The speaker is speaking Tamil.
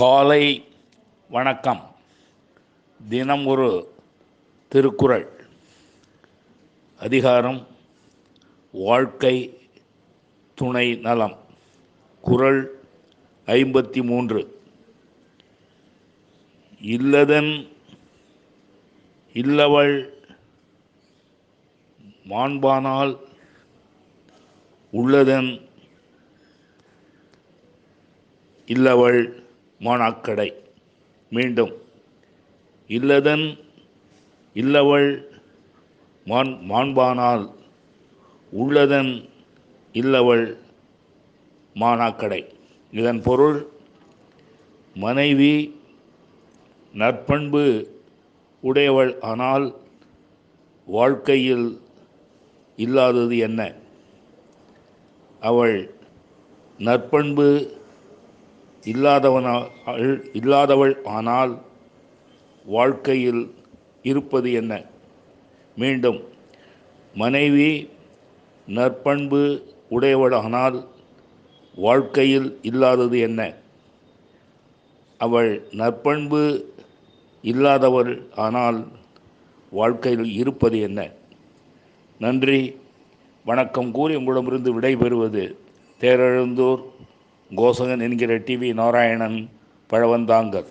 காலை வணக்கம். தினம் ஒரு திருக்குறள். அதிகாரம் வாழ்க்கை துணை நலம். குறள் ஐம்பத்தி மூன்று இல்லதன் இல்லவள் மாண்பானால் உள்ளதன் இல்லவள் மானாக்கடை. மீண்டும் இல்லதன் இல்லவள் மான் மாண்பானால் உள்ளதன் இல்லவள் மானாக்கடை. இதன் பொருள் மனைவி நற்பண்பு உடையவள் ஆனால் வாழ்க்கையில் இல்லாதது என்ன? அவள் நற்பண்பு இல்லாதவனால் இல்லாதவள் ஆனால் வாழ்க்கையில் இருப்பது என்ன? மீண்டும் மனைவி நற்பண்பு உடையவளானால் வாழ்க்கையில் இல்லாதது என்ன? அவள் நற்பண்பு இல்லாதவள் ஆனால் வாழ்க்கையில் இருப்பது என்ன? நன்றி. வணக்கம் கூறி உங்களிடமிருந்து விடைபெறுவது தேரெழுந்தூர் கோசகன் என்கிற டிவி நாராயணன் பழவந்தாங்கர்.